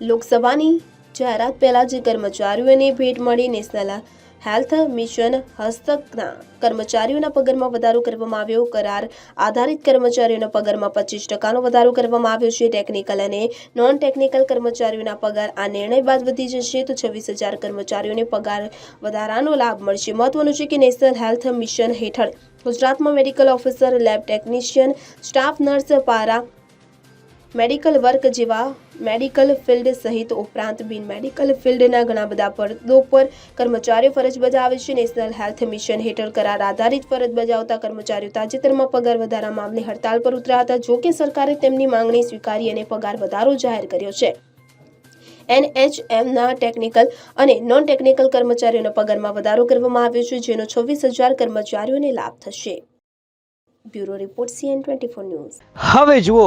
લોકસભાની જાહેરાત પહેલા જે કર્મચારીઓને ભેટ મળી નેશનલ હેલ્થ મિશન હસ્તકના કર્મચારીઓના પગારમાં વધારો કરવામાં આવ્યો. કરાર આધારિત કર્મચારીઓના પગારમાં પચીસ ટકાનો વધારો કરવામાં આવ્યો છે. ટેકનિકલ અને નોન ટેકનિકલ કર્મચારીઓના પગાર આ નિર્ણય બાદ વધી જશે. તો છવ્વીસ હજાર કર્મચારીઓને પગાર વધારાનો લાભ મળશે. મહત્વનું છે કે નેશનલ હેલ્થ મિશન હેઠળ ગુજરાતમાં medical officer, lab technician, staff, nurse, para medical work જેવા મેડિકલ ફિલ્ડ સહિત ઉપરાંત બિન મેડિકલ ફિલ્ડના ઘણા બધા પદો પર કર્મચારીઓ ફરજ બજાવે છે. નેશનલ હેલ્થ મિશન હેઠળ કરાર આધારિત ફરજ બજાવતા કર્મચારીઓ તાજેતરમાં પગાર વધારા મામલે હડતાલ પર ઉતર્યા હતા. જો કે સરકારે તેમની માંગણી સ્વીકારી અને પગાર વધારો જાહેર કર્યો છે. એનએચએમના ટેકનિકલ અને નોન ટેકનિકલ કર્મચારીઓના પગારમાં વધારો કરવામાં આવ્યો છે, જેનો છવ્વીસ હજાર કર્મચારીઓને લાભ થશે. Bureau report CN twenty four news. હવે જુઓ